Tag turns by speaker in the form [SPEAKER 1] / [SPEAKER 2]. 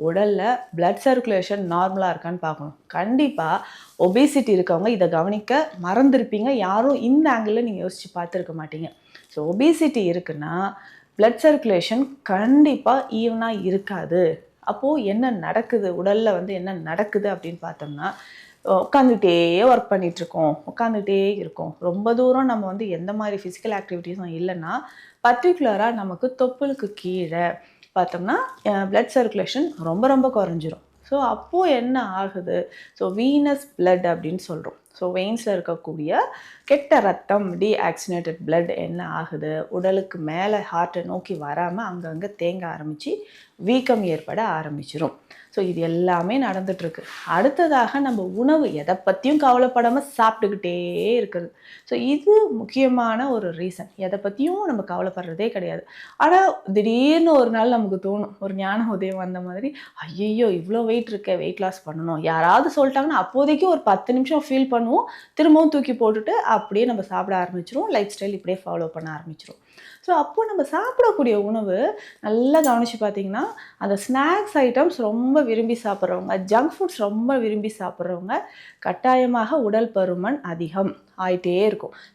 [SPEAKER 1] உடலில் blood circulation நார்மலாக இருக்கான்னு பார்க்கணும். கண்டிப்பாக ஒபேசிட்டி இருக்கவங்க இதை கவனிக்க மறந்துருப்பீங்க. யாரும் இந்த ஆங்கிளில் நீங்கள் யோசித்து பார்த்துருக்க மாட்டீங்க. ஸோ ஒபேசிட்டி இருக்குன்னா பிளட் சர்க்குலேஷன் கண்டிப்பாக ஈவனாக இருக்காது. அப்போது என்ன நடக்குது? உடலில் வந்து என்ன நடக்குது அப்படின்னு பார்த்தோம்னா உட்காந்துட்டே ஒர்க் பண்ணிகிட்ருக்கோம் உட்காந்துட்டே இருக்கோம். ரொம்ப தூரம் நம்ம வந்து எந்த மாதிரி ஃபிசிக்கல் ஆக்டிவிட்டீஸும் இல்லைன்னா பர்டிகுலராக நமக்கு தொப்புளுக்கு கீழே பார்த்தோம்னா பிளட் சர்க்குலேஷன் ரொம்ப ரொம்ப குறைஞ்சிரும். ஸோ அப்போது என்ன ஆகுது? ஸோ வீனஸ் பிளட் அப்படின்னு சொல்கிறோம் ஸோ வெயின்ஸில் இருக்கக்கூடிய கெட்ட ரத்தம் டீஆக்சினேட்டட் பிளட் என்ன ஆகுது? உடலுக்கு மேலே ஹார்ட்டை நோக்கி வராமல் அங்கங்கே தேங்க ஆரம்பித்து வீக்கம் ஏற்பட ஆரம்பிச்சிடும் ஸோ இது எல்லாமே நடந்துகிட்ருக்கு அடுத்ததாக நம்ம உணவு எதை பற்றியும் கவலைப்படாமல் சாப்பிட்டுக்கிட்டே இருக்கிறது ஸோ இது முக்கியமான ஒரு ரீசன் எதை பற்றியும் நம்ம கவலைப்படுறதே கிடையாது. ஆனால் திடீர்னு ஒரு நாள் நமக்கு தோணும். ஒரு ஞான உதயம் வந்த மாதிரி ஐயோ இவ்வளோ வெயிட் இருக்கே வெயிட் லாஸ் பண்ணணும். யாராவது சொல்லிட்டாங்கன்னா அப்போதைக்கு ஒரு பத்து நிமிஷம் ஃபீல் பண்ணுவோம் திரும்பவும் தூக்கி போட்டுட்டு அப்படியே நம்ம சாப்பிட ஆரம்பிச்சிரும் லைஃப் ஸ்டைல் இப்படியே ஃபாலோ பண்ண ஆரம்பிச்சிரும். ஸோ அப்போ நம்ம சாப்பிடக்கூடிய உணவு நல்லா கவனித்து பார்த்திங்கன்னா அந்த ஸ்நாக்ஸ் ஐட்டம்ஸ் ரொம்ப விரும்பி சாப்பிட்றவங்க ஜங்க் ஃபுட்ஸ் ரொம்ப விரும்பி சாப்பிட்றவங்க கட்டாயமாக உடல் பருமன் அதிகம் ஆயிட்டே இருக்கும். ஸோ